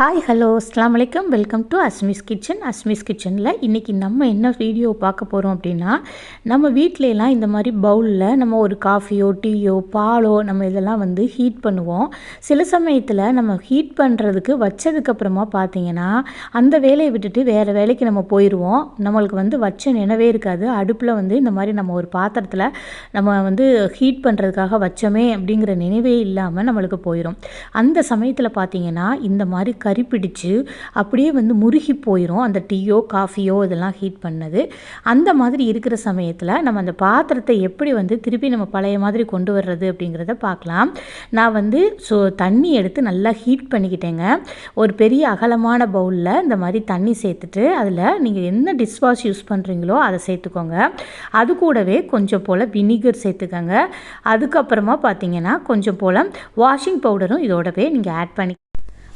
Hi hello அஸ்லாம் வலைக்கம் welcome to Asmi's kitchen Asmi's கிச்சனில் இன்றைக்கி நம்ம என்ன வீடியோ பார்க்க போகிறோம் அப்படின்னா நம்ம வீட்டிலலாம் இந்த மாதிரி பவுலில் நம்ம ஒரு காஃபியோ டீயோ பாலோ நம்ம இதெல்லாம் வந்து ஹீட் பண்ணுவோம். சில சமயத்தில் நம்ம ஹீட் பண்ணுறதுக்கு வச்சதுக்கப்புறமா பார்த்தீங்கன்னா அந்த வேலையை விட்டுட்டு வேறு வேலைக்கு நம்ம போயிடுவோம் நம்மளுக்கு வந்து வச்ச நினைவே இருக்காது. அடுப்பில் வந்து இந்த மாதிரி நம்ம ஒரு பாத்திரத்தில் நம்ம வந்து ஹீட் பண்ணுறதுக்காக வச்சோமே அப்படிங்கிற நினைவே இல்லாமல் நம்மளுக்கு போயிடும் அந்த சமயத்தில் பார்த்தீங்கன்னா இந்த மாதிரி கறி பிடிச்சு அப்படியே வந்து முருகி போயிடும் அந்த டீயோ காஃபியோ இதெல்லாம் ஹீட் பண்ணது. அந்த மாதிரி இருக்கிற சமயத்தில் நம்ம அந்த பாத்திரத்தை எப்படி வந்து திருப்பி நம்ம பழைய மாதிரி கொண்டு வர்றது அப்படிங்கிறத பார்க்கலாம். நான் வந்து ஸோ தண்ணி எடுத்து நல்லா ஹீட் பண்ணிக்கிட்டேங்க. ஒரு பெரிய அகலமான பவுலில் இந்த மாதிரி தண்ணி சேர்த்துட்டு அதில் நீங்கள் என்ன டிஷ் வாஷ் யூஸ் பண்ணுறீங்களோ அதை சேர்த்துக்கோங்க. அது கூடவே கொஞ்சம் போல் வினிகர் சேர்த்துக்கோங்க. அதுக்கப்புறமா பார்த்தீங்கன்னா கொஞ்சம் போல் வாஷிங் பவுடரும் இதோடவே நீங்கள் ஆட் பண்ணி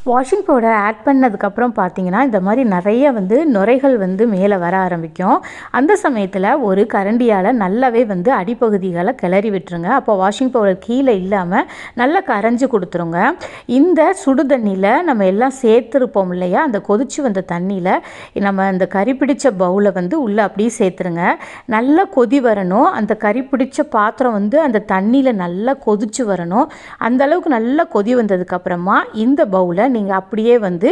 வாஷிங் பவுடர் ஆட் பண்ணதுக்கப்புறம் பார்த்தீங்கன்னா இந்த மாதிரி நிறைய வந்து நுரைகள் வந்து மேலே வர ஆரம்பிக்கும். அந்த சமயத்தில் ஒரு கரண்டியால் நல்லாவே வந்து அடிப்பகுதிகளை கிளறி விட்டுருங்க. அப்போ வாஷிங் பவுடர் கீழே இல்லாமல் நல்லா கரைஞ்சி கொடுத்துருங்க. இந்த சுடு தண்ணியில் நம்ம எல்லாம் சேர்த்துருப்போம் இல்லையா? அந்த கொதிச்சு வந்த தண்ணியில் நம்ம அந்த கறி பிடிச்ச பவுலை வந்து உள்ளே அப்படியே சேர்த்துருங்க. நல்லா கொதி வரணும். அந்த கறி பிடிச்ச பாத்திரம் வந்து அந்த தண்ணியில் நல்லா கொதிச்சு வரணும். அந்த அளவுக்கு நல்லா கொதி வந்ததுக்கப்புறமா இந்த பவுலை நீங்கள் அப்படியே வந்து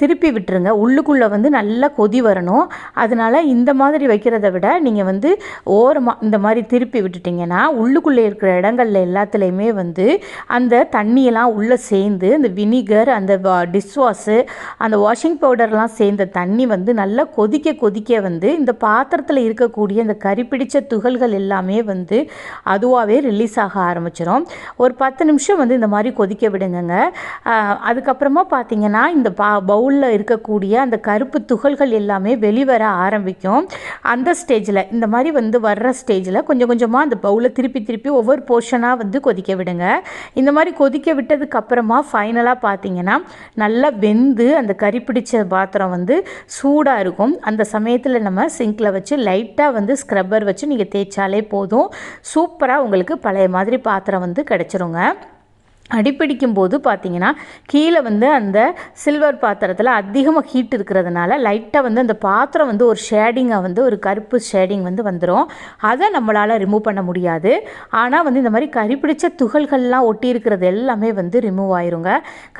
திருப்பி விட்டுருங்க. உள்ளுக்குள்ளே வந்து நல்லா கொதி வரணும். அதனால் இந்த மாதிரி வைக்கிறத விட நீங்கள் வந்து ஓரமாக இந்த மாதிரி திருப்பி விட்டுட்டிங்கன்னா உள்ளுக்குள்ளே இருக்கிற இடங்கள்ல எல்லாத்துலேயுமே வந்து அந்த தண்ணியெல்லாம் உள்ளே சேர்ந்து அந்த வினிகர் அந்த டிஷ் வாஷு அந்த வாஷிங் பவுடர்லாம் சேர்ந்த தண்ணி வந்து நல்லா கொதிக்க கொதிக்க வந்து இந்த பாத்திரத்தில் இருக்கக்கூடிய இந்த கறிப்பிடிச்ச துகள்கள் எல்லாமே வந்து அதுவாகவே ரிலீஸ் ஆக ஆரம்பிச்சிடும் ஒரு பத்து நிமிஷம் வந்து இந்த மாதிரி கொதிக்க விடுங்கங்க. அதுக்கப்புறம் பார்த்தீங்கன்னா இந்த பா பவுலில் இருக்கக்கூடிய அந்த கருப்பு துகள்கள் எல்லாமே வெளிவர ஆரம்பிக்கும். அந்த ஸ்டேஜில் இந்த மாதிரி வந்து வர்ற ஸ்டேஜில் கொஞ்சம் கொஞ்சமாக அந்த பவுலை திருப்பி திருப்பி ஒவ்வொரு போர்ஷனாக வந்து கொதிக்க விடுங்க. இந்த மாதிரி கொதிக்க விட்டதுக்கு அப்புறமா ஃபைனலாக பார்த்தீங்கன்னா நல்லா வெந்து அந்த கறி பிடிச்ச பாத்திரம் வந்து சூடாக இருக்கும். அந்த சமயத்தில் நம்ம சிங்கில் வச்சு லைட்டாக வந்து ஸ்க்ரப்பர் வச்சு நீங்கள் தேய்ச்சாலே போதும். சூப்பராக உங்களுக்கு பழைய மாதிரி பாத்திரம் வந்து கிடச்சிருங்க. அடிப்பிடிக்கும் போது பார்த்தீங்கன்னா கீழே வந்து அந்த சில்வர் பாத்திரத்தில் அதிகமாக ஹீட் இருக்கிறதுனால லைட்டாக வந்து அந்த பாத்திரம் வந்து ஒரு ஷேடிங்காக வந்து ஒரு கருப்பு ஷேடிங் வந்து வந்துடும் அதை நம்மளால் ரிமூவ் பண்ண முடியாது. ஆனால் வந்து இந்த மாதிரி கரிப்பிடிச்ச துகள்கள்லாம் ஒட்டி இருக்கிறது எல்லாமே வந்து ரிமூவ் ஆயிருங்க.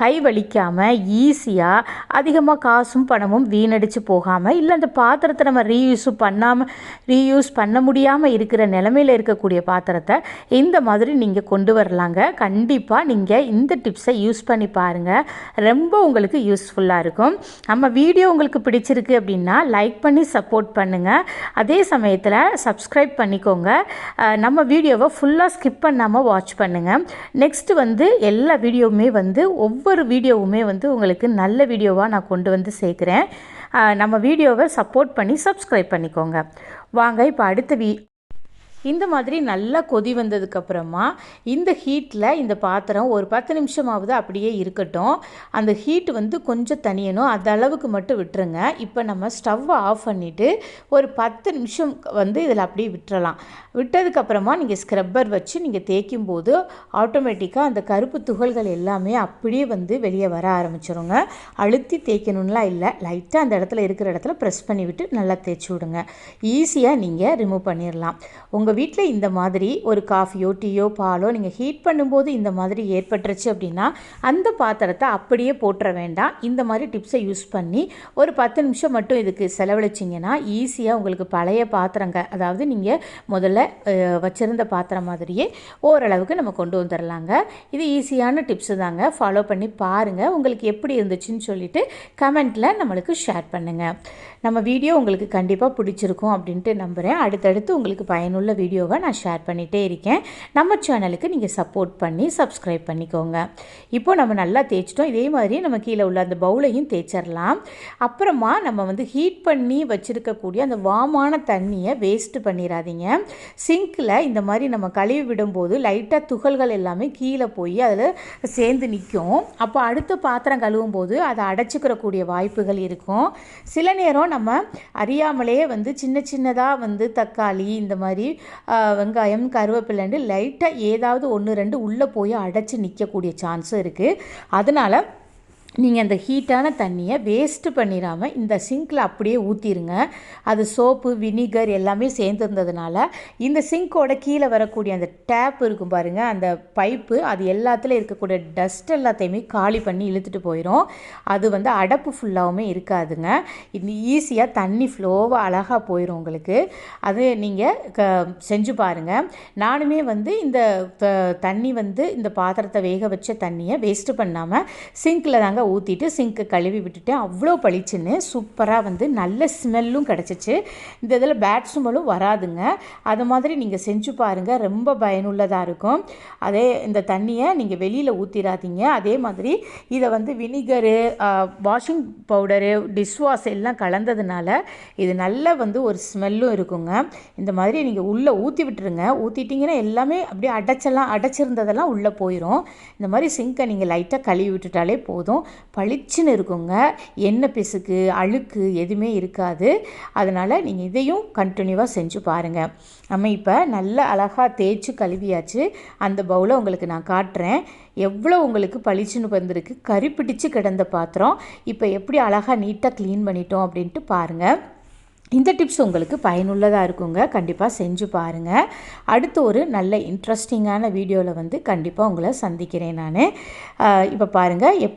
கை வலிக்காமல் ஈஸியாக அதிகமாக காசும் பணமும் வீணடிச்சு போகாமல் இல்லை அந்த பாத்திரத்தை நம்ம ரீயூஸ் பண்ணாமல் ரீயூஸ் பண்ண முடியாமல் இருக்கிற நிலமையில் இருக்கக்கூடிய பாத்திரத்தை இந்த மாதிரி நீங்கள் கொண்டு வரலாங்க. கண்டிப்பாக நீங்கள் நீங்கள் இந்த டிப்ஸை யூஸ் பண்ணி பாருங்கள் ரொம்ப உங்களுக்கு யூஸ்ஃபுல்லாக இருக்கும். நம்ம வீடியோ உங்களுக்கு பிடிச்சிருக்கு அப்படின்னா லைக் பண்ணி சப்போர்ட் பண்ணுங்கள் அதே சமயத்தில் சப்ஸ்கிரைப் பண்ணிக்கோங்க. நம்ம வீடியோவை ஃபுல்லாக ஸ்கிப் பண்ணாமல் வாட்ச் பண்ணுங்கள் நெக்ஸ்ட்டு வந்து எல்லா வீடியோவுமே வந்து ஒவ்வொரு வீடியோவுமே வந்து உங்களுக்கு நல்ல வீடியோவாக நான் கொண்டு வந்து சேர்க்குறேன். நம்ம வீடியோவை சப்போர்ட் பண்ணி சப்ஸ்கிரைப் பண்ணிக்கோங்க. வாங்க இப்போ அடுத்த வீ இந்த மாதிரி நல்லா கொதி வந்ததுக்கப்புறமா இந்த ஹீட்டில் இந்த பாத்திரம் ஒரு பத்து நிமிஷமாவது அப்படியே இருக்கட்டும். அந்த ஹீட் வந்து கொஞ்சம் தனியணும். அந்த அளவுக்கு மட்டும் விட்டுருங்க. இப்போ நம்ம ஸ்டவ்வை ஆஃப் பண்ணிவிட்டு ஒரு பத்து நிமிஷம் வந்து இதில் அப்படியே விட்டுறலாம். விட்டதுக்கப்புறமா நீங்கள் ஸ்க்ரப்பர் வச்சு நீங்கள் தேய்க்கும் போது ஆட்டோமேட்டிக்காக அந்த கருப்பு துகள்கள் எல்லாமே அப்படியே வந்து வெளியே வர ஆரம்பிச்சிருங்க. அழுத்தி தேய்க்கணும்லாம் இல்லை. லைட்டாக அந்த இடத்துல இருக்கிற இடத்துல ப்ரெஸ் பண்ணி விட்டு நல்லா தேய்ச்சி விடுங்க. ஈஸியாக நீங்கள் ரிமூவ் பண்ணிடலாம் உங்கள் உங்கள் வீட்டில் இந்த மாதிரி ஒரு காஃபியோ டீயோ பாலோ நீங்கள் ஹீட் பண்ணும்போது இந்த மாதிரி ஏற்பட்டுருச்சு அப்படின்னா அந்த பாத்திரத்தை அப்படியே போட்டுற வேண்டாம். இந்த மாதிரி டிப்ஸை யூஸ் பண்ணி ஒரு பத்து நிமிஷம் மட்டும் இதுக்கு செலவழிச்சிங்கன்னா ஈஸியாக உங்களுக்கு பழைய பாத்திரங்க அதாவது நீங்கள் முதல்ல வச்சுருந்த பாத்திரம் மாதிரியே ஓரளவுக்கு நம்ம கொண்டு வந்துடலாங்க இது ஈஸியான டிப்ஸு தாங்க. ஃபாலோ பண்ணி பாருங்கள் உங்களுக்கு எப்படி இருந்துச்சுன்னு சொல்லிவிட்டு கமெண்ட்டில் நம்மளுக்கு ஷேர் பண்ணுங்கள் நம்ம வீடியோ உங்களுக்கு கண்டிப்பாக பிடிச்சிருக்கும் அப்படின்ட்டு நம்புகிறேன் அடுத்தடுத்து உங்களுக்கு பயனுள்ள வீடியோவை நான் ஷேர் பண்ணிகிட்டே இருக்கேன். நம்ம சேனலுக்கு நீங்கள் சப்போர்ட் பண்ணி சப்ஸ்கிரைப் பண்ணிக்கோங்க. இப்போது நம்ம நல்லா தேய்ச்சிட்டோம். இதே மாதிரி நம்ம கீழே உள்ள அந்த பவுலையும் தேய்ச்சிடலாம் அப்புறமா நம்ம வந்து ஹீட் பண்ணி வச்சுருக்கக்கூடிய அந்த வாமான தண்ணியை வேஸ்ட்டு பண்ணிடாதீங்க சிங்கில் இந்த மாதிரி நம்ம கழுவி விடும்போது லைட்டாக துகள்கள் எல்லாமே கீழே போய் அதில் சேர்ந்து நிற்கும் அப்போ அடுத்த பாத்திரம் கழுவும் போது அதை அடைச்சிக்கிறக்கூடிய வாய்ப்புகள் இருக்கும். சில நேரம் நம்ம அறியாமலே வந்து சின்ன சின்னதாக வந்து தக்காளி இந்த மாதிரி வெங்காயம் கருவேப்பிலண்டு லைட்டாக ஏதாவது ஒன்று ரெண்டு உள்ளே போய் அடைச்சி நிற்கக்கூடிய சான்ஸும் இருக்குது அதனால் நீங்கள் அந்த ஹீட்டான தண்ணியை வேஸ்ட்டு பண்ணிடாமல் இந்த சிங்க்கில் அப்படியே ஊற்றிருங்க அது சோப்பு வினிகர் எல்லாமே சேர்ந்துருந்ததுனால இந்த சிங்க்கோட கீழே வரக்கூடிய அந்த டேப் இருக்கும் பாருங்கள் அந்த பைப்பு அது எல்லாத்துலேயும் இருக்கக்கூடிய டஸ்ட் எல்லாத்தையுமே காலி பண்ணி இழுத்துட்டு போயிடும் அது வந்து அடப்பு ஃபுல்லாகவுமே இருக்காதுங்க. இது ஈஸியாக தண்ணி ஃப்ளோவாக அழகாக போயிடும் உங்களுக்கு. அது நீங்கள் க செஞ்சு பாருங்கள் நானுமே வந்து இந்த தண்ணி வந்து இந்த பாத்திரத்தை வேக வச்ச தண்ணியை வேஸ்ட்டு பண்ணாமல் சிங்க்கில் தாங்க ஊற்றிட்டு சிங்க்கை கழுவி விட்டுட்டு அவ்வளோ பளிச்சுன்னு சூப்பராக வந்து நல்ல ஸ்மெல்லும் கிடச்சிச்சு. இந்த இதில் பேட் ஸ்மெல்லும் வராதுங்க. அது மாதிரி நீங்கள் செஞ்சு பாருங்கள் ரொம்ப பயனுள்ளதாக இருக்கும். அதே இந்த தண்ணியை நீங்கள் வெளியில் ஊற்றிடாதீங்க அதே மாதிரி இதை வந்து வினிகரு வாஷிங் பவுடரு டிஷ்வாஷ் எல்லாம் கலந்ததுனால இது நல்லா வந்து ஒரு ஸ்மெல்லும் இருக்குங்க. இந்த மாதிரி நீங்கள் உள்ளே ஊற்றி விட்டுருங்க. ஊற்றிட்டிங்கன்னா எல்லாமே அப்படியே அடைச்செல்லாம் அடைச்சிருந்ததெல்லாம் உள்ளே போயிடும் இந்த மாதிரி சிங்கை நீங்கள் லைட்டாக கழுவி விட்டுட்டாலே போதும். பளிச்சுன்னு இருக்குங்க. எண்ணெய் பிசுக்கு அழுக்கு எதுவுமே இருக்காது. அதனால் நீங்கள் இதையும் கண்டினியூவாக செஞ்சு பாருங்கள் நம்ம இப்போ நல்ல அழகாக தேய்ச்சி கழுவியாச்சு. அந்த பவுலை உங்களுக்கு நான் காட்டுறேன். எவ்வளோ உங்களுக்கு பளிச்சுன்னு வந்திருக்கு. கறி பிடிச்சு கிடந்த பாத்திரம். இப்போ எப்படி அழகாக நீட்டாக க்ளீன் பண்ணிட்டோம் அப்படின்ட்டு பாருங்கள் இந்த டிப்ஸ் உங்களுக்கு பயனுள்ளதாக இருக்குங்க. கண்டிப்பாக செஞ்சு பாருங்கள் அடுத்து ஒரு நல்ல இன்ட்ரெஸ்டிங்கான வீடியோவில் வந்து கண்டிப்பாக உங்களை சந்திக்கிறேன் நான். இப்போ பாருங்கள் எப்படி